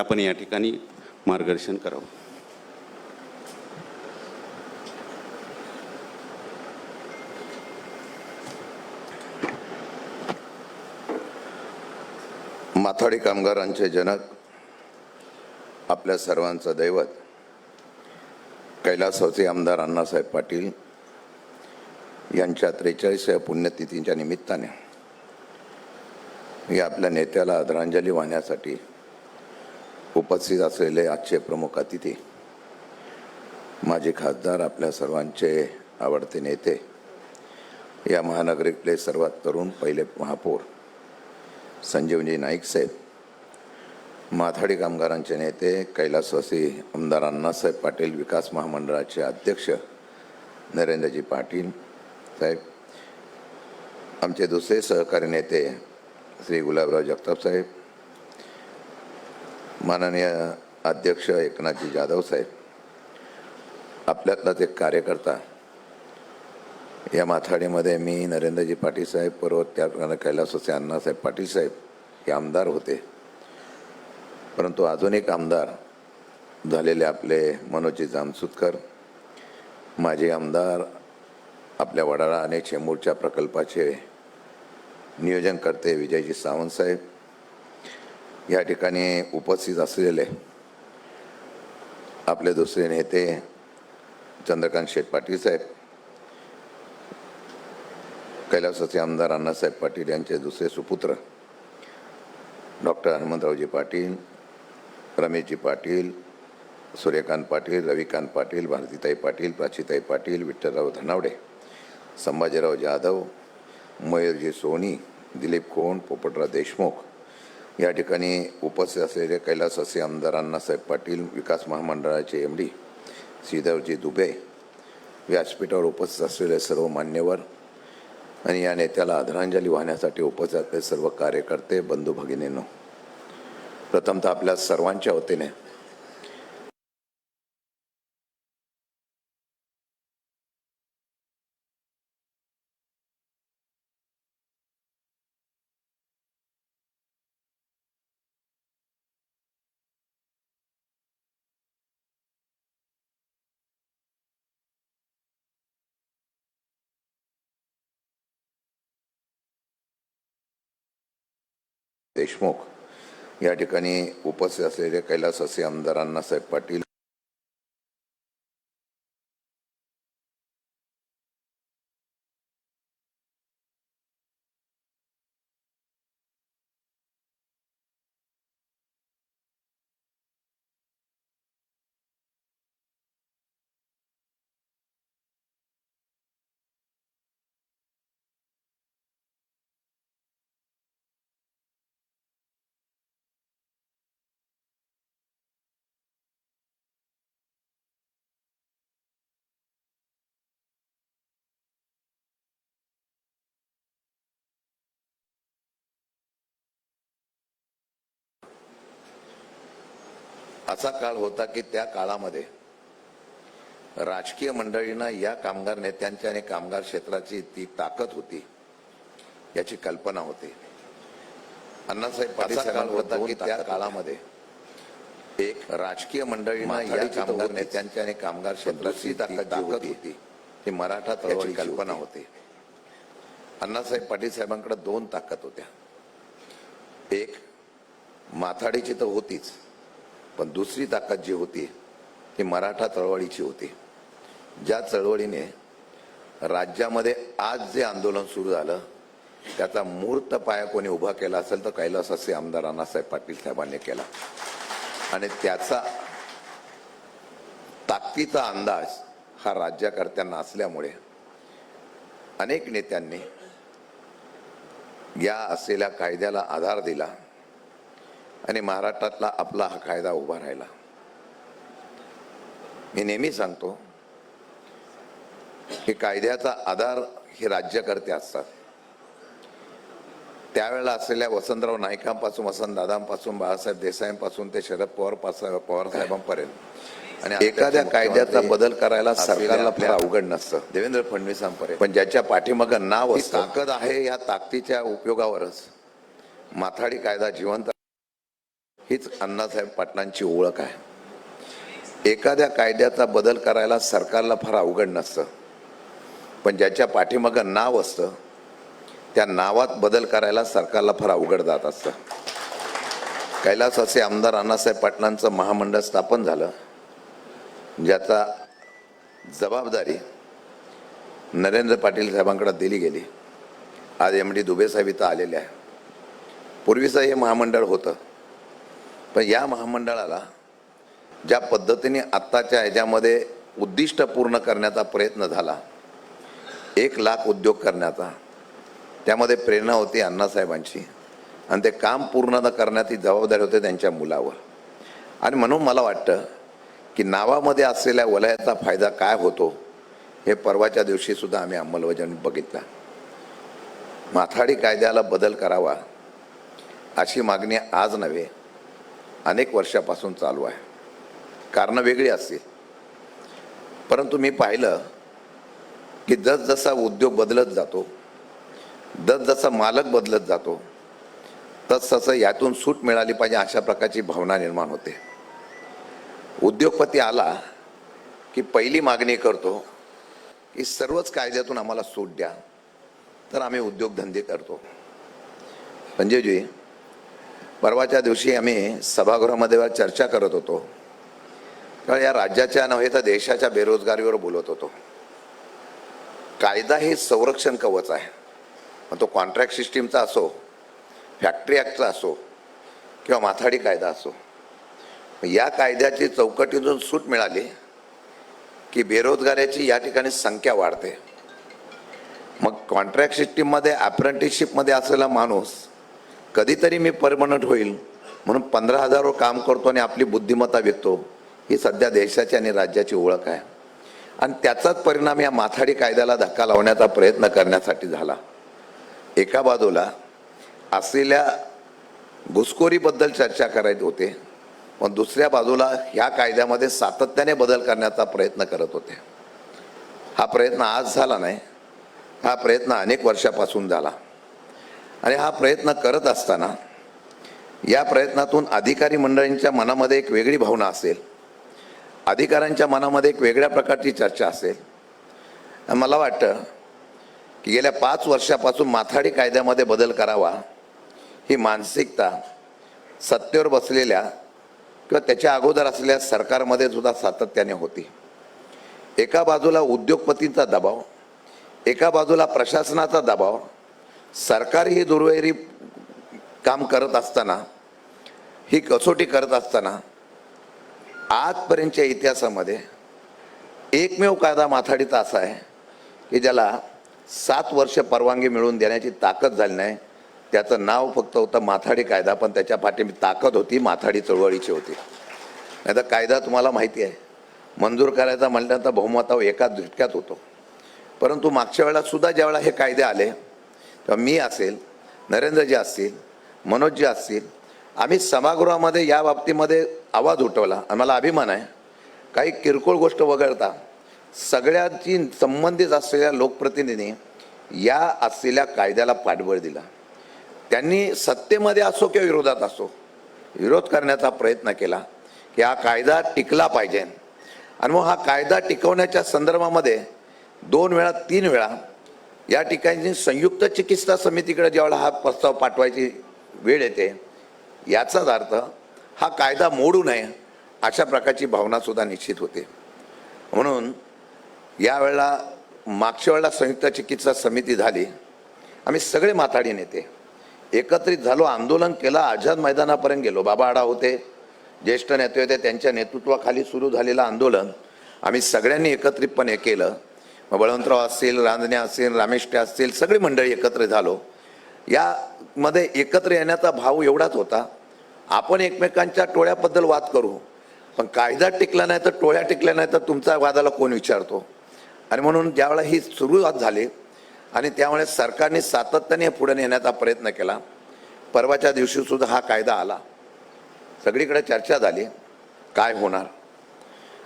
आपण या ठिकाणी मार्गदर्शन करावं. माथाडी कामगारांचे जनक आपल्या सर्वांचं दैवत कैलासवचे आमदार अण्णासाहेब पाटील यांच्या त्रेचाळीसव्या पुण्यतिथीच्या निमित्ताने या आपल्या नेत्याला आदरांजली वाहण्यासाठी उपस्थित असलेले आजचे प्रमुख अतिथी माझे खासदार आपल्या सर्वांचे आवडते नेते या महानगरीतले सर्वात तरुण पहिले महापौर संजीवनी नाईक साहेब माथाडी कामगारांचे नेते कैलासवासी आमदार अण्णासाहेब पाटील विकास महामंडळाचे अध्यक्ष नरेंद्रजी पाटील साहेब आमचे दुसरे सहकारी नेते श्री गुलाबराव जगताप साहेब माननीय अध्यक्ष एकनाथजी जाधव साहेब आपल्यातलाच एक कार्यकर्ता. या माथाडीमध्ये मी नरेंद्रजी पाटील साहेब बरोबर त्याप्रमाणे कैलासचे अण्णासाहेब पाटील साहेब हे आमदार होते. परंतु अजून एक आमदार झालेले आपले मनोजी जामसुतकर माजी आमदार आपल्या वडाळा आणि चेंबूरच्या प्रकल्पाचे नियोजन करते विजयजी सावंत साहेब या ठिकाणी उपस्थित असलेले आपले दुसरे नेते चंद्रकांत शेठ पाटील साहेब कैलासाचे आमदार अण्णासाहेब पाटील यांचे दुसरे सुपुत्र डॉक्टर हनुमंतरावजी पाटील रमेशजी पाटील सूर्यकांत पाटील रविकांत पाटील भारतीताई पाटील प्राचीताई पाटील विठ्ठलराव धनावडे संभाजीराव जाधव मयूरजी सोनी दिलीप कोण पोपटराव देशमुख या ठिकाणी उपस्थित असलेले कैलासवासी आमदार अण्णासाहेब पाटील विकास महामंडळाचे एम डी श्रीधरजी दुबे व्यासपीठावर उपस्थित असलेले सर्व मान्यवर आणि या नेत्याला आदरांजली वाहण्यासाठी उपस्थित असलेले सर्व कार्यकर्ते बंधू भगिनींनो प्रथमतः आपल्या सर्वांच्या वतीने देशमुख या ठिकाणी उपस्थित असलेले कैलासवासी आमदारांना साहेब पाटील असा काळ होता की त्या काळामध्ये राजकीय मंडळींना या कामगार नेत्यांच्या आणि कामगार क्षेत्राची ती ताकद होती याची कल्पना होती. अण्णासाहेब पाटील काळ होता की त्या काळामध्ये एक राजकीय मंडळींना या कामगार नेत्यांच्या आणि कामगार क्षेत्राची ताकद होती ही मराठा चळवळी कल्पना होती. अण्णासाहेब पाटील साहेबांकडे दोन ताकद होत्या. एक माथाडीची तर होतीच. पण दुसरी ताकद जी होती ती मराठा चळवळीची होती. ज्या चळवळीने राज्यामध्ये आज जे आंदोलन सुरू झालं त्याचा मूर्त पाया कोणी उभा केला असेल तर कैलास असे आमदार अण्णासाहेब पाटील साहेबांनी केला. आणि त्याचा ताकदीचा अंदाज हा राज्यकर्त्यांना असल्यामुळे अनेक नेत्यांनी या असलेल्या कायद्याला आधार दिला. आणि महाराष्ट्रातला आपला हा कायदा उभा राहिला. मी नेहमी सांगतो की कायद्याचा आधार हे राज्यकर्ते असतात. त्यावेळेला असलेल्या वसंतराव नाईकांपासून वसंतदादांपासून बाळासाहेब देसाईंपासून ते शरद पवार पवार साहेबांपर्यंत. आणि एखाद्या कायद्याचा बदल करायला सरकारला फार अवघड नसतं. देवेंद्र फडणवीसांपर्यंत. पण ज्याच्या पाठीमागं नाव ताकद आहे या ताकदीच्या उपयोगावरच. माथाडी कायदा जिवंत हीच अण्णासाहेब पाटलांची ओळख आहे. एखाद्या कायद्याचा बदल करायला सरकारला फार अवघड नसतं. पण ज्याच्या पाठीमागं नाव असतं त्या नावात बदल करायला सरकारला फार अवघड जात असतं. कैलास असे आमदार अण्णासाहेब पाटलांचं महामंडळ स्थापन झालं ज्याचा जबाबदारी नरेंद्र पाटील साहेबांकडे दिली गेली. आज एम डी दुबे साहेब इथं आलेले आहे. पूर्वीचं हे महामंडळ होतं. पण या महामंडळाला ज्या पद्धतीने आत्ताच्या ह्याच्यामध्ये उद्दिष्ट पूर्ण करण्याचा प्रयत्न झाला एक लाख उद्योग करण्याचा त्यामध्ये प्रेरणा होती अण्णासाहेबांची. आणि ते काम पूर्ण न करण्याची जबाबदारी होते त्यांच्या मुलावर. आणि म्हणून मला वाटतं की नावामध्ये असलेल्या वलयाचा फायदा काय होतो हे परवाच्या दिवशीसुद्धा आम्ही अंमलबजावणी बघितला. माथाडी कायद्याला बदल करावा अशी मागणी आज नव्हे. अनेक वर्षापासून चालू आहे. कारणं वेगळी असतील. परंतु मी पाहिलं की जसजसा उद्योग बदलत जातो जसजसा मालक बदलत जातो तसतसं यातून सूट मिळाली पाहिजे अशा प्रकारची भावना निर्माण होते. उद्योगपती आला की पहिली मागणी करतो की सर्वच कायद्यातून आम्हाला सूट द्या तर आम्ही उद्योगधंदे करतो. संजयजी परवाच्या दिवशी आम्ही सभागृहामध्ये चर्चा करत होतो. तेव्हा या राज्याच्या नव्हे तर देशाच्या बेरोजगारीवर बोलत होतो. कायदा हे संरक्षण कवच आहे. मग तो कॉन्ट्रॅक्ट सिस्टीमचा असो फॅक्टरी ॲक्टचा असो किंवा माथाडी कायदा असो. या कायद्याची चौकटीतून सूट मिळाली की बेरोजगाराची या ठिकाणी संख्या वाढते. मग कॉन्ट्रॅक्ट सिस्टीममध्ये अप्रेंटिसशिपमध्ये असलेला माणूस कधीतरी मी परमनंट होईल. म्हणून पंधरा हजारवर काम करतो आणि आपली बुद्धिमत्ता विकतो. ही सध्या देशाची आणि राज्याची ओळख आहे. आणि त्याचाच परिणाम या माथाडी कायद्याला धक्का लावण्याचा प्रयत्न करण्यासाठी झाला. एका बाजूला असलेल्या घुसखोरीबद्दल चर्चा करायचे होते. पण दुसऱ्या बाजूला ह्या कायद्यामध्ये सातत्याने बदल करण्याचा प्रयत्न करत होते. हा प्रयत्न आज झाला नाही. हा प्रयत्न अनेक वर्षापासून झाला. आणि हा प्रयत्न करत असताना या प्रयत्नातून अधिकारी मंडळींच्या मनामध्ये एक वेगळी भावना असेल. अधिकाऱ्यांच्या मनामध्ये एक वेगळ्या प्रकारची चर्चा असेल. मला वाटतं की गेल्या पाच वर्षापासून माथाडी कायद्यामध्ये बदल करावा ही मानसिकता सत्तेवर बसलेल्या किंवा त्याच्या अगोदर असलेल्या सरकारमध्ये सुद्धा सातत्याने होती. एका बाजूला उद्योगपतींचा दबाव एका बाजूला प्रशासनाचा दबाव सरकार ही दुर्वैरी काम करत असताना ही कसोटी करत असताना आजपर्यंतच्या इतिहासामध्ये एकमेव कायदा माथाडीचा असा आहे की ज्याला सात वर्ष परवानगी मिळवून देण्याची ताकद झाली नाही. त्याचं नाव फक्त होतं माथाडी कायदा पण त्याच्या पाठी ताकद होती माथाडी चळवळीची होती. नाही तर कायदा तुम्हाला माहिती आहे. मंजूर करायचा म्हटल्यानंतर बहुमताव एकाच झटक्यात होतो. परंतु मागच्या वेळेला सुद्धा ज्यावेळेला हे कायदे आले किंवा मी असेल नरेंद्रजी असतील मनोजजी असतील आम्ही सभागृहामध्ये या बाबतीमध्ये आवाज उठवला आणि मला अभिमान आहे. काही किरकोळ गोष्ट वगळता सगळ्यांची संबंधित असलेल्या लोकप्रतिनिधींनी या असलेल्या कायद्याला पाठबळ दिला. त्यांनी सत्तेमध्ये असो किंवा विरोधात असो विरोध करण्याचा प्रयत्न केला की हा कायदा टिकला पाहिजे. आणि मग हा कायदा टिकवण्याच्या संदर्भामध्ये दोन वेळा तीन वेळा या ठिकाणी संयुक्त चिकित्सा समितीकडे ज्यावेळेला हा प्रस्ताव पाठवायची वेळ येते याचाच अर्थ हा कायदा मोडू नये अशा प्रकारची भावनासुद्धा निश्चित होते. म्हणून यावेळेला मागच्या वेळेला संयुक्त चिकित्सा समिती झाली आम्ही सगळे माथाडी नेते. एकत्रित झालो आंदोलन केलं आझाद मैदानापर्यंत गेलो. बाबा आडा होते ज्येष्ठ नेते होते त्यांच्या नेतृत्वाखाली सुरू झालेलं आंदोलन आम्ही सगळ्यांनी एकत्रितपणे केलं. मग बळवंतराव असतील रांजणे असतील रामेष्टे असतील सगळी मंडळी एकत्र झालो. यामध्ये एकत्र येण्याचा भाव एवढाच होता. आपण एकमेकांच्या टोळ्याबद्दल वाद करू. पण कायदा टिकला नाही तर टोळ्या टिकल्या नाही तर तुमचा वादाला कोण विचारतो? आणि म्हणून ज्यावेळेला ही सुरुवात झाली आणि त्यामुळे सरकारने सातत्याने पुढे नेण्याचा प्रयत्न केला. परवाच्या दिवशीसुद्धा हा कायदा आला. सगळीकडे चर्चा झाली. काय होणार?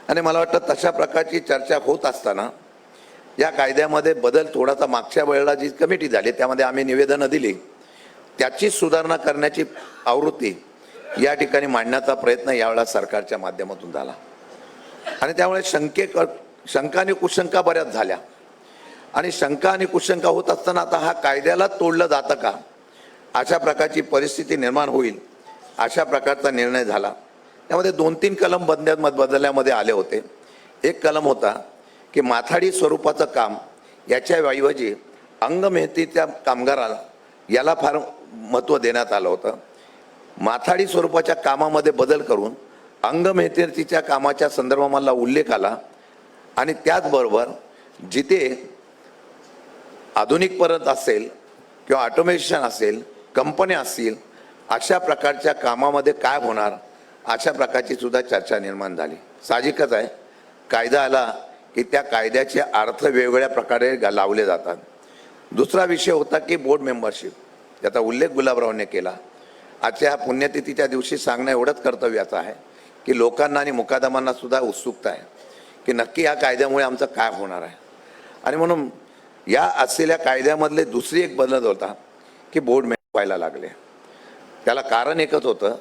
आणि मला वाटतं तशा प्रकारची चर्चा होत असताना या कायद्यामध्ये बदल थोडासा मागच्या वेळेला जी कमिटी झाली त्यामध्ये आम्ही निवेदनं दिली. त्याची सुधारणा करण्याची आवृत्ती या ठिकाणी मांडण्याचा प्रयत्न यावेळेला सरकारच्या माध्यमातून झाला. आणि त्यामुळे शंके शंका आणि कुशंका बऱ्याच झाल्या. आणि शंका आणि कुशंका होत असताना आता हा कायद्याला तोडलं जातं का? अशा प्रकारची परिस्थिती निर्माण होईल अशा प्रकारचा निर्णय झाला. त्यामध्ये दोन तीन कलम बदल्यामध्ये बदलण्यामध्ये आले होते. एक कलम होता की माथाडी स्वरूपाचं काम याच्या ऐवजी अंगमेहतीच्या कामगाराला याला फार महत्त्व देण्यात आलं होतं. माथाडी स्वरूपाच्या कामामध्ये बदल करून अंगमेहतीच्या कामाच्या संदर्भामधला उल्लेख आला आणि त्याचबरोबर जिथे आधुनिक परत असेल किंवा ऑटोमेशन असेल कंपन्या असतील अशा प्रकारच्या कामामध्ये काय होणार अशा प्रकारची सुद्धा चर्चा निर्माण झाली. साहजिकच आहे. कायदा आला की त्या कायद्याचे अर्थ वेगवेगळ्या प्रकारे लावले जातात. दुसरा विषय होता की बोर्ड मेंबरशिप त्याचा उल्लेख गुलाबरावने केला. आजच्या ह्या पुण्यतिथीच्या दिवशी सांगणं एवढंच कर्तव्याचं आहे की लोकांना आणि मुकादमांना सुद्धा उत्सुकता आहे की नक्की या कायद्यामुळे आमचं काय होणार आहे. आणि म्हणून या असलेल्या कायद्यामधले दुसरी एक बदल होता की बोर्ड मेंबर व्हायला लागले. त्याला कारण एकच होतं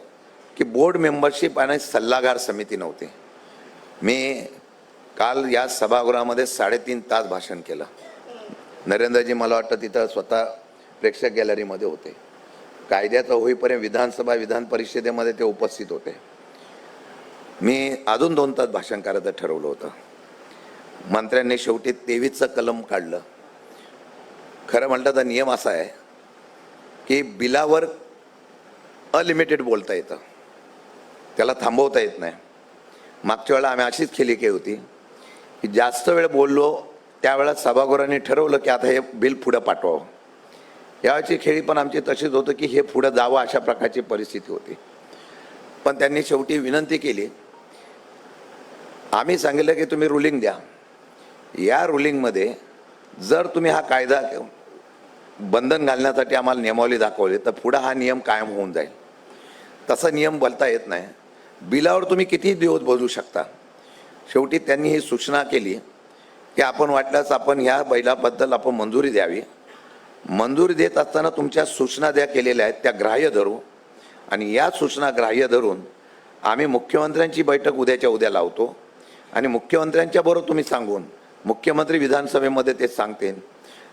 की बोर्ड मेंबरशिप आणि सल्लागार समिती नव्हती. मी काल या सभागृहामध्ये साडेतीन तास भाषण केलं. नरेंद्रजी मला वाटतं तिथं स्वतः प्रेक्षक गॅलरीमध्ये होते. कायद्याचं होईपर्यंत विधानसभा विधान परिषदेमध्ये ते उपस्थित होते. मी अजून दोन तास भाषण करायचं ठरवलं होतं. मंत्र्यांनी शेवटी तेवीसचं कलम काढलं. खरं म्हटलं तर नियम असा आहे की बिलावर अलिमिटेड बोलता येतं. त्याला थांबवता येत नाही. मागच्या वेळेला आम्ही अशीच खेली केली होती. जास्त वेळ बोललो त्यावेळेला सभागृहाने ठरवलं की आता हे बिल पुढं पाठवावं. यावेळची खेळी पण आमची तशीच होतं की हे पुढं जावं अशा प्रकारची परिस्थिती होती. पण त्यांनी शेवटी विनंती केली. आम्ही सांगितलं की तुम्ही रुलिंग द्या. या रुलिंगमध्ये जर तुम्ही हा कायदा बंधन घालण्यासाठी आम्हाला नियमावली दाखवली तर पुढं हा नियम कायम होऊन जाईल. तसा नियम बोलता येत नाही. बिलावर तुम्ही किती दिवस बोलू शकता? शेवटी त्यांनी ही सूचना केली की आपण वाटल्यास आपण ह्या बैलाबद्दल आपण मंजुरी द्यावी. मंजुरी देत असताना तुमच्या सूचना ज्या केलेल्या आहेत त्या ग्राह्य धरू. आणि या सूचना ग्राह्य धरून आम्ही मुख्यमंत्र्यांची बैठक उद्याच्या उद्या लावतो. आणि मुख्यमंत्र्यांच्या बरोबर तुम्ही सांगून मुख्यमंत्री विधानसभेमध्ये ते सांगतील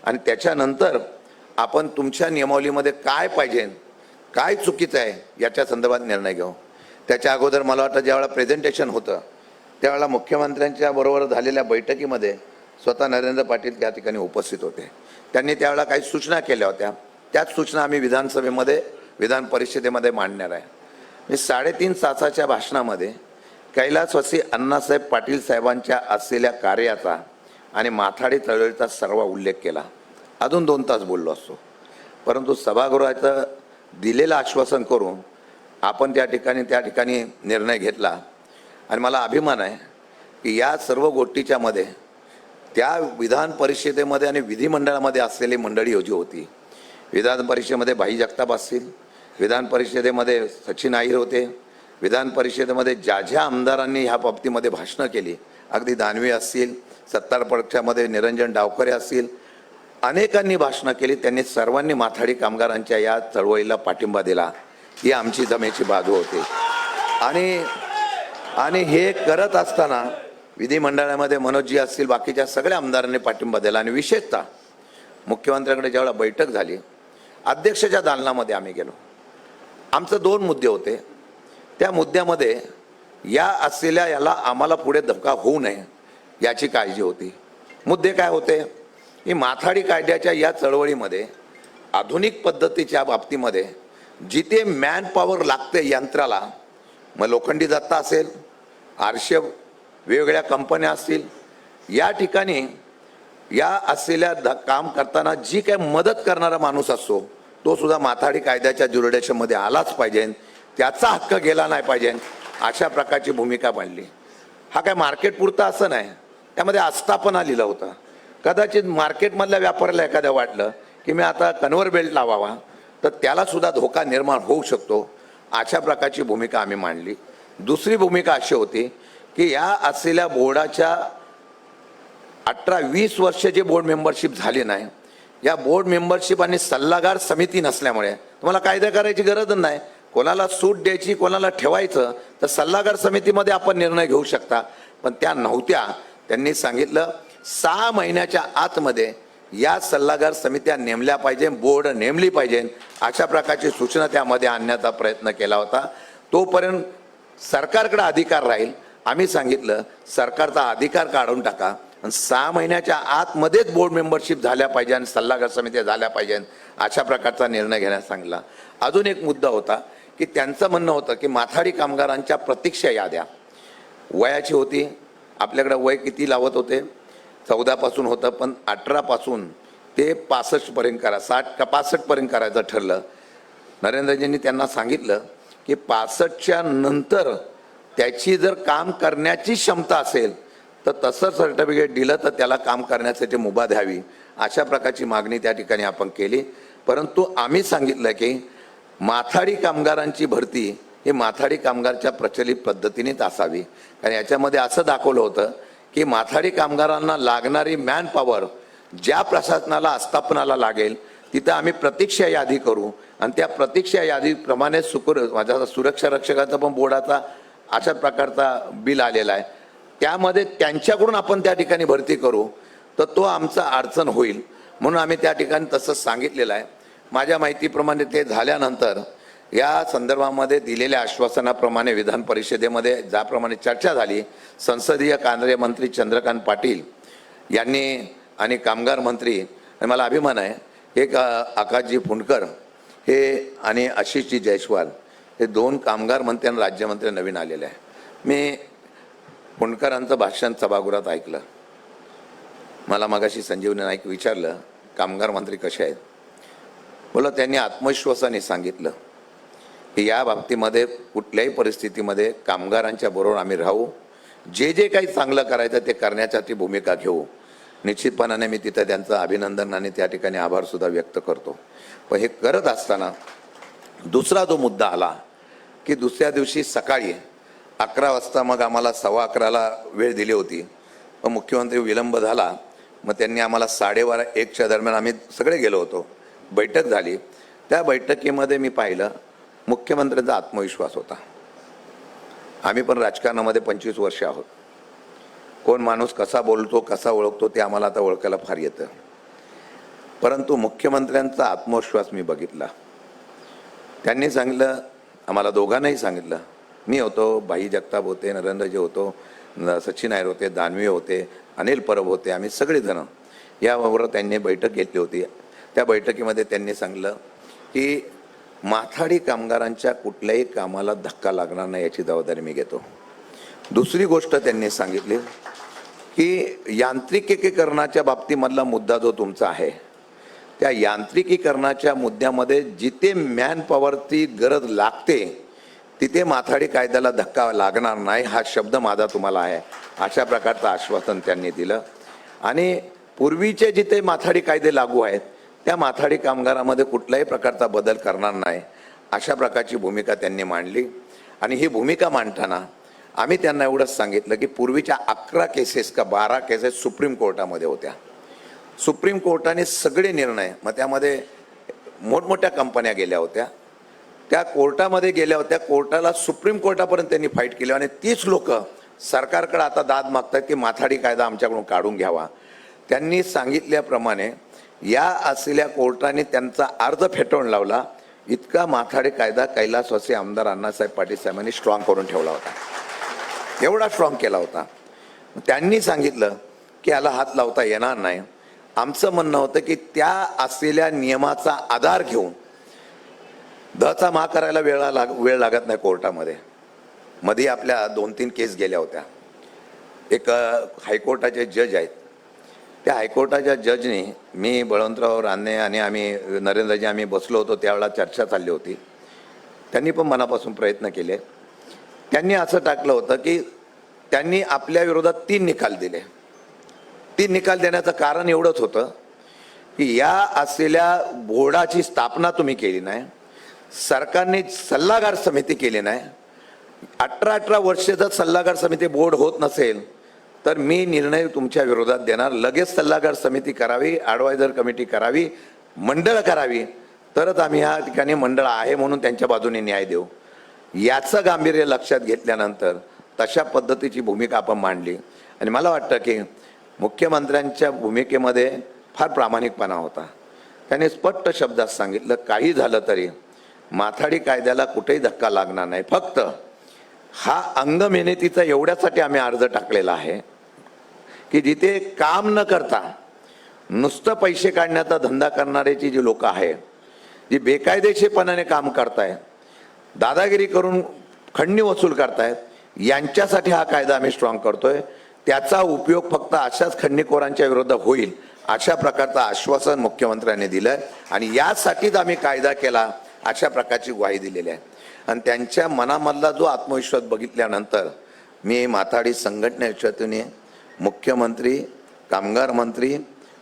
आणि त्याच्यानंतर आपण तुमच्या नियमावलीमध्ये काय पाहिजे काय चुकीचं आहे याच्या संदर्भात निर्णय घेऊ. त्याच्या अगोदर मला वाटतं ज्यावेळेला प्रेझेंटेशन होतं त्यावेळेला मुख्यमंत्र्यांच्या बरोबर झालेल्या बैठकीमध्ये स्वतः नरेंद्र पाटील त्या ठिकाणी उपस्थित होते. त्यांनी त्यावेळेला काही सूचना केल्या होत्या. त्याच सूचना आम्ही विधानसभेमध्ये विधान परिषदेमध्ये मांडणार आहे. मी साडेतीन तासाच्या भाषणामध्ये कैलासवासी अण्णासाहेब पाटील साहेबांच्या असलेल्या कार्याचा आणि माथाडी चळवळीचा सर्व उल्लेख केला. अजून दोन तास बोललो असतो. परंतु सभागृहाचं दिलेलं आश्वासन करून आपण त्या ठिकाणी त्या ठिकाणी निर्णय घेतला. आणि मला अभिमान आहे की या सर्व गोष्टीच्यामध्ये त्या विधान परिषदेमध्ये आणि विधिमंडळामध्ये असलेली मंडळी जी होती. विधान परिषदेमध्ये भाई जगताप असतील विधान परिषदेमध्ये सचिन आहिर होते विधान परिषदेमध्ये ज्या ज्या आमदारांनी ह्या बाबतीमध्ये भाषणं केली अगदी दानवे असतील सत्तार पक्षामध्ये निरंजन डावकरे असतील अनेकांनी भाषणं केली त्यांनी सर्वांनी माथाडी कामगारांच्या या चळवळीला पाठिंबा दिला. ही आमची जमेची बाजू होती. आणि आणि हे करत असताना विधिमंडळामध्ये मनोजजी असतील बाकीच्या सगळ्या आमदारांनी पाठिंबा दिला आणि विशेषतः मुख्यमंत्र्यांकडे ज्यावेळा बैठक झाली अध्यक्षाच्या दालनामध्ये आम्ही गेलो. आमचे दोन मुद्दे होते. त्या मुद्द्यामध्ये या असलेल्या याला आम्हाला पुढे धक्का होऊ नये याची काळजी होती. मुद्दे काय होते? की माथाडी कायद्याच्या या चळवळीमध्ये आधुनिक पद्धतीच्या बाबतीमध्ये जिथे मॅन पॉवर लागते यंत्राला मग लोखंडी दत्ता असेल आरशे वेगवेगळ्या कंपन्या असतील. या ठिकाणी या असलेल्या ध- काम करताना जी काही मदत करणारा माणूस असतो तो सुद्धा माथाडी कायद्याच्या ज्युरिडेशनमध्ये आलाच पाहिजे. त्याचा हक्क गेला नाही पाहिजे. अशा प्रकारची भूमिका मांडली हा काय मार्केट पुरता असं नाही. त्यामध्ये आस्थापना लिहिलं होता. कदाचित मार्केटमधल्या व्यापाऱ्याला एखाद्या वाटलं की मी आता कन्व्हर बेल्ट लावावा. तर त्यालासुद्धा धोका निर्माण होऊ शकतो. अशा प्रकारची भूमिका आम्ही मांडली. दुसरी भूमिका अशी होती की या असलेल्या बोर्डाच्या अठरा वीस वर्ष जे बोर्ड मेंबरशिप झाली नाही या बोर्ड मेंबरशिप आणि सल्लागार समिती नसल्यामुळे तुम्हाला कायदा करायची गरज नाही. कोणाला सूट द्यायची कोणाला ठेवायचं तर सल्लागार समितीमध्ये आपण निर्णय घेऊ शकता. पण त्या नव्हत्या. त्यांनी सांगितलं सहा महिन्याच्या आतमध्ये या सल्लागार समित्या नेमल्या पाहिजे बोर्ड नेमली पाहिजे. अशा प्रकारची सूचना त्यामध्ये आणण्याचा प्रयत्न केला होता. तोपर्यंत सरकारकडे अधिकार राहील. आम्ही सांगितलं सरकारचा अधिकार काढून टाका. आणि सहा महिन्याच्या आतमध्येच बोर्ड मेंबरशिप झाल्या पाहिजे आणि सल्लागार समित्या झाल्या पाहिजे. अशा प्रकारचा निर्णय घेण्यास सांगला अजून एक मुद्दा होता की त्यांचं म्हणणं होतं की माथाडी कामगारांच्या प्रतीक्षा याद्या वयाची होती. आपल्याकडे वय किती लावत होते? चौदापासून होतं पण अठरापासून ते पासष्टपर्यंत करा. साठ का पासष्टपर्यंत करायचं ठरलं. नरेंद्रजींनी त्यांना सांगितलं की पासष्टच्या नंतर त्याची जर काम करण्याची क्षमता असेल तर तसं सर्टिफिकेट दिलं तर त्याला काम करण्यासाठी मुभा द्यावी अशा प्रकारची मागणी त्या ठिकाणी आपण केली. परंतु आम्ही सांगितलं की माथाडी कामगारांची भरती ही माथाडी कामगारच्या प्रचलित पद्धतीनेच असावी. कारण याच्यामध्ये असं दाखवलं होतं की माथाडी कामगारांना लागणारी मॅन पॉवर ज्या प्रशासनाला आस्थापनाला लागेल तिथं आम्ही प्रतीक्षा यादी करू. आणि त्या प्रतीक्षा यादीप्रमाणे सुकुर माझ्या सुरक्षा रक्षकाचा पण बोर्डाचा अशा प्रकारचा बिल आलेला आहे. त्यामध्ये त्यांच्याकडून आपण त्या ठिकाणी भरती करू तर तो आमचा अडचण होईल. म्हणून आम्ही त्या ठिकाणी तसंच सांगितलेलं आहे. माझ्या माहितीप्रमाणे ते झाल्यानंतर या संदर्भामध्ये दिलेल्या आश्वासनाप्रमाणे विधान परिषदेमध्ये ज्याप्रमाणे चर्चा झाली संसदीय केंद्रीय मंत्री चंद्रकांत पाटील यांनी आणि कामगार मंत्री आणि मला अभिमान आहे एक आकाशजी फुंडकर हे आणि आशिषजी जयस्वाल हे दोन कामगार मंत्री आणि राज्यमंत्री नवीन आलेले आहे. मी पुणकरांचं भाषण सभागृहात ऐकलं. मला मगाशी संजीवनी नाईक विचारलं कामगार मंत्री कसे आहेत? बोला त्यांनी आत्मविश्वासाने सांगितलं की या बाबतीमध्ये कुठल्याही परिस्थितीमध्ये कामगारांच्या बरोबर आम्ही राहू. जे जे काही चांगलं करायचं ते करण्यासाठी भूमिका घेऊ. निश्चितपणाने मी तिथं त्यांचं अभिनंदन आणि त्या ठिकाणी आभारसुद्धा व्यक्त करतो. पण हे करत असताना दुसरा जो मुद्दा आला की दुसऱ्या दिवशी सकाळी अकरा वाजता मग आम्हाला सव्वा अकराला वेळ दिली होती. मग मुख्यमंत्री विलंब झाला. मग त्यांनी आम्हाला साडेबारा एकच्या दरम्यान आम्ही सगळे गेलो होतो. बैठक झाली. त्या बैठकीमध्ये मी पाहिलं मुख्यमंत्र्यांचा आत्मविश्वास होता. आम्ही पण राजकारणामध्ये पंचवीस वर्ष आहोत. कोण माणूस कसा बोलतो कसा ओळखतो ते आम्हाला आता ओळखायला फार येतं. परंतु मुख्यमंत्र्यांचा आत्मविश्वास मी बघितला. त्यांनी सांगितलं आम्हाला दोघांनाही सांगितलं. मी होतो भाई जगताप होते नरेंद्रजी होतो सचिन नायर होते दानवे होते अनिल परब होते आम्ही सगळेजणं. याबरोबर त्यांनी बैठक घेतली होती. त्या बैठकीमध्ये त्यांनी सांगितलं की माथाडी कामगारांच्या कुठल्याही कामाला धक्का लागणार नाही याची जबाबदारी मी घेतो. दुसरी गोष्ट त्यांनी सांगितली की यांत्रिकीकरणाच्या बाबतीमधला मुद्दा जो तुमचा आहे त्या यांत्रिकीकरणाच्या मुद्द्यामध्ये जिथे मॅन पॉवरची गरज लागते तिथे माथाडी कायद्याला धक्का लागणार नाही हा शब्द माझा तुम्हाला आहे. अशा प्रकारचं आश्वासन त्यांनी दिलं. आणि पूर्वीचे जिथे माथाडी कायदे लागू आहेत त्या माथाडी कामगारामध्ये कुठल्याही प्रकारचा बदल करणार नाही अशा प्रकारची भूमिका त्यांनी मांडली. आणि ही भूमिका मांडताना आम्ही त्यांना एवढंच सांगितलं की पूर्वीच्या अकरा केसेस का बारा केसेस सुप्रीम कोर्टामध्ये होत्या. सुप्रीम कोर्टाने सगळे निर्णय मग त्यामध्ये मोठमोठ्या कंपन्या गेल्या होत्या. त्या कोर्टामध्ये गेल्या होत्या कोर्टाला सुप्रीम कोर्टापर्यंत त्यांनी फाईट केली आणि तीच लोक सरकारकडे आता दाद मागतात की माथाडी कायदा आमच्याकडून काढून घ्यावा. त्यांनी सांगितल्याप्रमाणे या असलेल्या कोर्टाने त्यांचा अर्ज फेटाळून लावला. इतका माथाडी कायदा कैलासवासी आमदार अण्णासाहेब पाटील साहेबांनी स्ट्रॉंग करून ठेवला होता. एवढा स्ट्रॉंग केला होता. त्यांनी सांगितलं की याला हात लावता येणार नाही. आमचं म्हणणं होतं की त्या असलेल्या नियमाचा आधार घेऊन दचा मा करायला वेळ लाग वेळ लागत नाही कोर्टामध्ये. मध्ये आपल्या दोन तीन केस गेल्या होत्या. एक हायकोर्टाचे जज आहेत. त्या हायकोर्टाच्या जजने मी बळवंतराव राणे आणि आम्ही नरेंद्रजी आम्ही बसलो होतो त्यावेळेला चर्चा चालली होती. त्यांनी पण मनापासून प्रयत्न केले. त्यांनी असं टाकलं होतं की त्यांनी आपल्या विरोधात तीन निकाल दिले. तीन निकाल देण्याचं कारण एवढंच होतं की या असलेल्या बोर्डाची स्थापना तुम्ही केली नाही सरकारने सल्लागार समिती केली नाही. अठरा अठरा वर्ष जर सल्लागार समिती बोर्ड होत नसेल तर मी निर्णय तुमच्या विरोधात देणार. लगेच सल्लागार समिती करावी ॲडवायझर कमिटी करावी मंडळ करावी. तरच आम्ही ह्या ठिकाणी मंडळ आहे म्हणून त्यांच्या बाजूने न्याय देऊ. याचं गांभीर्य लक्षात घेतल्यानंतर तशा पद्धतीची भूमिका आपण मांडली. आणि मला वाटतं की मुख्यमंत्र्यांच्या भूमिकेमध्ये फार प्रामाणिकपणा होता. त्याने स्पष्ट शब्दात सांगितलं काही झालं तरी माथाडी कायद्याला कुठेही धक्का लागणार नाही. फक्त हा अंग मेहनतीचा एवढ्यासाठी आम्ही अर्ज टाकलेला आहे की जिथे काम न करता नुसतं पैसे काढण्याचा धंदा करणारे जी लोक आहे जी बेकायदेशीरपणाने काम करतायत दादागिरी करून खंडणी वसूल करतायत यांच्यासाठी हा कायदा आम्ही स्ट्रॉंग करतोय. त्याचा उपयोग फक्त अशाच खंडणीखोरांच्या विरोधात होईल अशा प्रकारचं आश्वासन मुख्यमंत्र्यांनी दिलंय आणि यासाठीच आम्ही कायदा केला अशा प्रकारची ग्वाही दिलेली आहे. आणि त्यांच्या मनामधला जो आत्मविश्वास बघितल्यानंतर मी माथाडी संघटनेच्या मुख्यमंत्री कामगार मंत्री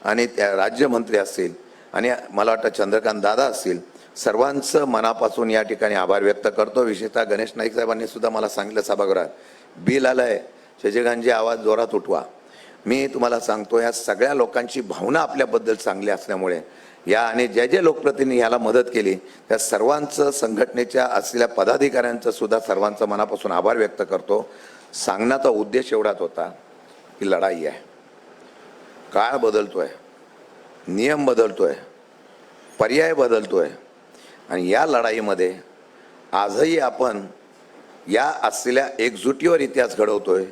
आणि त्या राज्यमंत्री असतील आणि मला वाटतं चंद्रकांत दादा असतील सर्वांचं मनापासून या ठिकाणी आभार व्यक्त करतो. विशेषतः गणेश नाईक साहेबांनी सुद्धा मला सांगितलं सभागृहात बिल आलं आहे शशिकांतजी आवाज जोरात उठवा. मी तुम्हाला सांगतो या सगळ्या लोकांची भावना आपल्याबद्दल चांगली असल्यामुळे या आणि ज्या जे लोकप्रतिनिधी याला मदत केली त्या सर्वांचं संघटनेच्या असलेल्या पदाधिकाऱ्यांचं सुद्धा सर्वांचं मनापासून आभार व्यक्त करतो. सांगण्याचा उद्देश एवढाच होता की लढाई आहे. काळ बदलतो आहे नियम बदलतो आहे पर्याय बदलतो आहे आणि या लढाईमध्ये आजही आपण या असलेल्या एकजुटीवर इतिहास घडवतोय.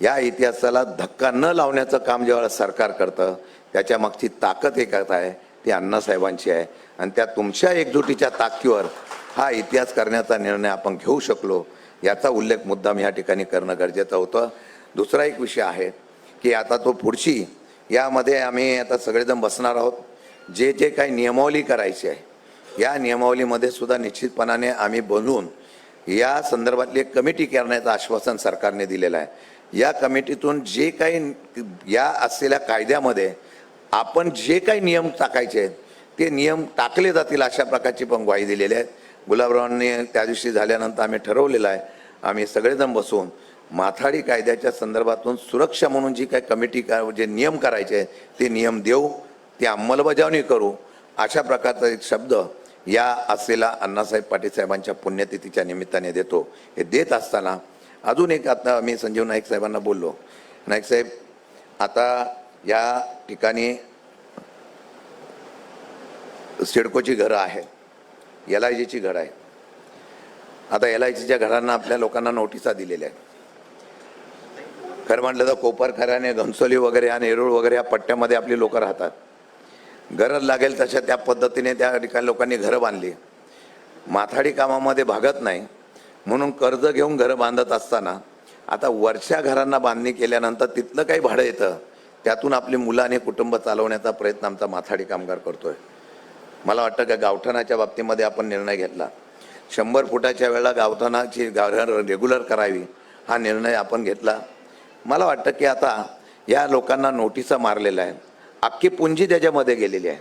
या इतिहासाला धक्का न लावण्याचं काम जेव्हा सरकार करतं त्याच्या मागची ताकद एकच आहे ती अण्णासाहेबांची आहे. आणि त्या तुमच्या एकजुटीच्या ताकदीवर हा इतिहास करण्याचा निर्णय आपण घेऊ शकलो याचा उल्लेख मुद्दाम या ठिकाणी करणं गरजेचं होतं. दुसरा एक विषय आहे की आता तो पुढची यामध्ये आम्ही आता सगळेजण बसणार आहोत. जे जे काही नियमावली करायची आहे या नियमावलीमध्ये सुद्धा निश्चितपणाने आम्ही बनवून या संदर्भातली एक कमिटी करण्याचं आश्वासन सरकारने दिलेलं आहे. या कमिटीतून जे काही या असलेल्या कायद्यामध्ये आपण जे काही नियम टाकायचे आहेत ते नियम टाकले जातील अशा प्रकारची पण ग्वाही दिलेली आहे. गुलाबरावांनी त्या दिवशी झाल्यानंतर आम्ही ठरवलेलं आहे आम्ही सगळेजण बसून माथाडी कायद्याच्या संदर्भातून सुरक्षा म्हणून जी काही कमिटी का जे नियम करायचे ते नियम देऊ ती अंमलबजावणी करू अशा प्रकारचा एक शब्द या असलेला अण्णासाहेब पाटील साहेबांच्या पुण्यतिथीच्या निमित्ताने देतो. हे देत असताना अजून एक आता मी संजीव नाईक साहेबांना बोललो. नाईक साहेब आता या ठिकाणी सिडकोची घरं आहेत. एल आय जीची घरं आहेत. आता एल आय जीच्या घरांना आपल्या लोकांना नोटिसा दिलेल्या आहेत. खरं म्हटलं तर कोपरखऱ्याने घनसोली वगैरे या नेरूळ वगैरे या पट्ट्यामध्ये आपली लोक राहतात. गरज लागेल तशा त्या पद्धतीने त्या ठिकाणी लोकांनी घरं बांधली. माथाडी कामामध्ये भागत नाही. म्हणून कर्ज घेऊन घरं बांधत असताना आता वरच्या घरांना बांधणी केल्यानंतर तिथलं काही भाडं येतं त्यातून आपली मुलं आणि कुटुंब चालवण्याचा प्रयत्न आमचा माथाडी कामगार करतोय. मला वाटतं का गावठाणाच्या बाबतीमध्ये आपण निर्णय घेतला. शंभर फुटाच्या वेळेला गावठाणाची गाव रेग्युलर करावी हा निर्णय आपण घेतला. मला वाटतं की आता या लोकांना नोटिसा मारलेल्या आहे अख्खी पुंजी त्याच्यामध्ये गेलेली आहे.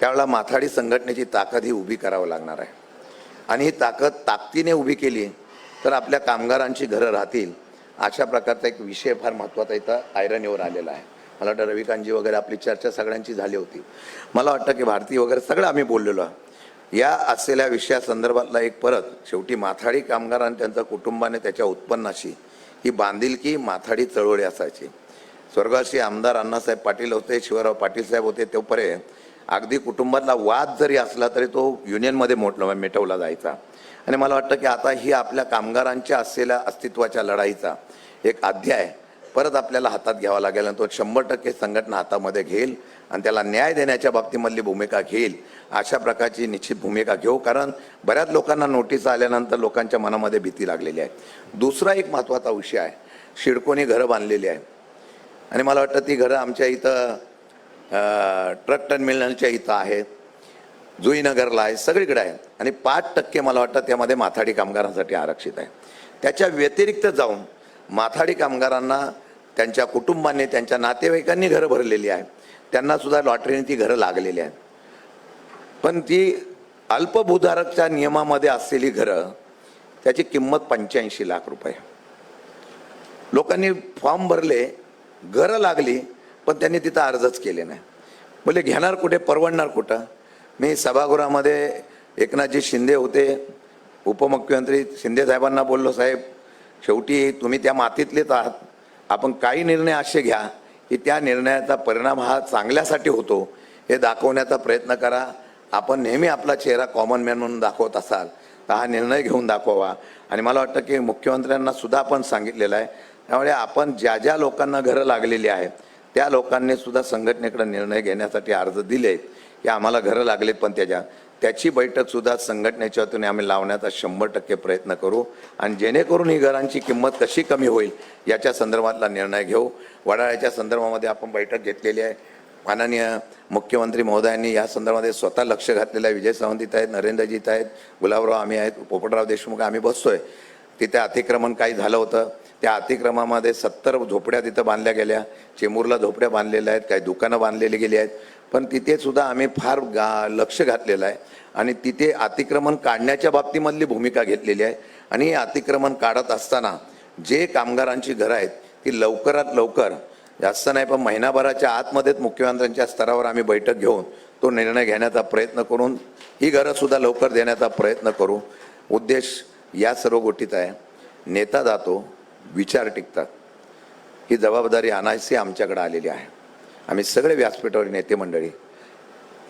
त्यावेळेला माथाडी संघटनेची ताकद ही उभी करावं लागणार आहे. आणि ही ताकद ताकदीने उभी केली तर आपल्या कामगारांची घरं राहतील. अशा प्रकारचा एक विषय फार महत्त्वाचा इथं आयरनीवर आलेला आहे. मला वाटतं रविकांतजी वगैरे आपली चर्चा सगळ्यांची झाली होती. मला वाटतं की भारती वगैरे सगळं आम्ही बोललेलो आहे. या असलेल्या विषयासंदर्भातला एक परत शेवटी माथाडी कामगार आणि त्यांच्या कुटुंबाने त्याच्या उत्पन्नाशी ही बांधिलकी माथाडी चळवळी असायची. स्वर्गाशी आमदार अण्णासाहेब पाटील होते शिवराव पाटील साहेब होते तोपर्यंत अगदी कुटुंबातला वाद जरी असला तरी तो युनियनमध्ये मोठला मिटवला जायचा. आणि मला वाटतं की आता ही आपल्या कामगारांच्या असलेल्या अस्तित्वाच्या लढाईचा एक अध्याय परत आपल्याला हातात घ्यावा लागेल आणि तो शंभर टक्के संघटना हातामध्ये घेईल आणि त्याला न्याय देण्याच्या बाबतीमधली भूमिका घेईल अशा प्रकारची निश्चित भूमिका घेऊ. कारण बऱ्याच लोकांना नोटीस आल्यानंतर लोकांच्या मनामध्ये भीती लागलेली आहे. दुसरा एक महत्त्वाचा विषय आहे. शिडकोनी घरं बांधलेली आहे. आणि मला वाटतं ती घरं आमच्या इथं ट्रक टर्मिनलच्या इथं आहेत. जुईनगरला आहे सगळीकडे आहे आणि पाच टक्के मला वाटतं त्यामध्ये माथाडी कामगारांसाठी आरक्षित आहे. त्याच्या व्यतिरिक्त जाऊन माथाडी कामगारांना त्यांच्या कुटुंबाने त्यांच्या नातेवाईकांनी घरं भरलेली आहे त्यांनासुद्धा लॉटरीने ती घरं लागलेली आहेत. पण ती अल्पभूधारकच्या नियमामध्ये असलेली घरं त्याची किंमत पंच्याऐंशी लाख रुपये. लोकांनी फॉर्म भरले घरं लागली पण त्यांनी तिथं अर्जच केले नाही. बोले घेणार कुठे? परवडणार कुठं? मी सभागृहामध्ये एकनाथजी शिंदे होते. उपमुख्यमंत्री शिंदे साहेबांना बोललो साहेब शेवटी तुम्ही त्या मातीतलेच आहात. आपण काही निर्णय असे घ्या की त्या निर्णयाचा परिणाम हा चांगल्यासाठी होतो. हे दाखवण्याचा प्रयत्न करा. आपण नेहमी आपला चेहरा कॉमन मॅन म्हणून दाखवत असाल तर हा निर्णय घेऊन दाखवा आणि मला वाटतं की मुख्यमंत्र्यांना सुद्धा आपण सांगितलेलं आहे त्यामुळे आपण ज्या ज्या लोकांना घरं लागलेली आहेत त्या लोकांनी सुद्धा संघटनेकडे निर्णय घेण्यासाठी अर्ज दिले की आम्हाला घरं लागलेत पण त्याच्या. त्याची बैठकसुद्धा संघटनेच्या वतीने आम्ही लावण्याचा शंभर टक्के प्रयत्न करू आणि जेणेकरून ही घरांची किंमत कशी कमी होईल याच्या संदर्भातला निर्णय घेऊ. वडाळ्याच्या संदर्भामध्ये आपण बैठक घेतलेली आहे. माननीय मुख्यमंत्री महोदयांनी या संदर्भामध्ये स्वतः लक्ष घातलेलं आहे. विजय सावंत आहेत नरेंद्रजीत आहेत गुलाबराव आम्ही आहेत पोपटराव देशमुख आम्ही बसतोय. तिथे अतिक्रमण काही झालं होतं. त्या अतिक्रमामध्ये सत्तर झोपड्या तिथं बांधल्या गेल्या. चेंबूरला झोपड्या बांधलेल्या आहेत काही दुकानं बांधलेली गेली आहेत. पण तिथे सुद्धा आम्ही फार गा लक्ष घातलेलं आहे. आणि तिथे अतिक्रमण काढण्याच्या बाबतीमधली भूमिका घेतलेली आहे. आणि अतिक्रमण काढत असताना जे कामगारांची घरं आहेत ती लवकरात लवकर जास्त नाही पण महिनाभराच्या आतमध्येच मुख्यमंत्र्यांच्या स्तरावर आम्ही बैठक घेऊन तो निर्णय घेण्याचा प्रयत्न करून ही घरंसुद्धा लवकर देण्याचा प्रयत्न करू. उद्देश या सर्व गोष्टीत आहे. नेता जातो विचार टिकतात. ही जबाबदारी अनायसी आमच्याकडे आलेली आहे. आम्ही सगळे व्यासपीठावर नेते मंडळी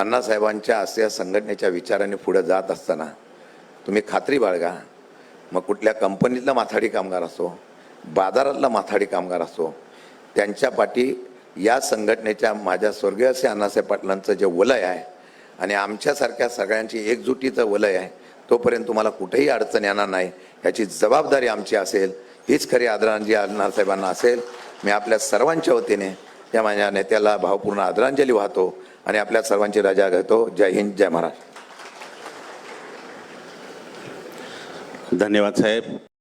अण्णासाहेबांच्या असे संघटनेच्या विचाराने पुढे जात असताना तुम्ही खात्री बाळगा मग कुठल्या कंपनीतला माथाडी कामगार असो बाजारातला माथाडी कामगार असो त्यांच्या पाठी या संघटनेच्या माझ्या स्वर्गीय असे अण्णासाहेब पाटलांचं जे वलय आहे आणि आमच्यासारख्या सगळ्यांची एकजुटीचं वलय आहे तोपर्यंत तुम्हाला कुठेही अडचण येणार नाही याची जबाबदारी आमची असेल. हीच खरी आदरांजली अण्णासाहेबांना असेल. मी आपल्या सर्वांच्या वतीने या माझ्या नेत्याला भावपूर्ण आदरांजली वाहतो आणि आपल्या सर्वांची रजा घेतो. जय हिंद जय महाराष्ट्र. धन्यवाद साहेब.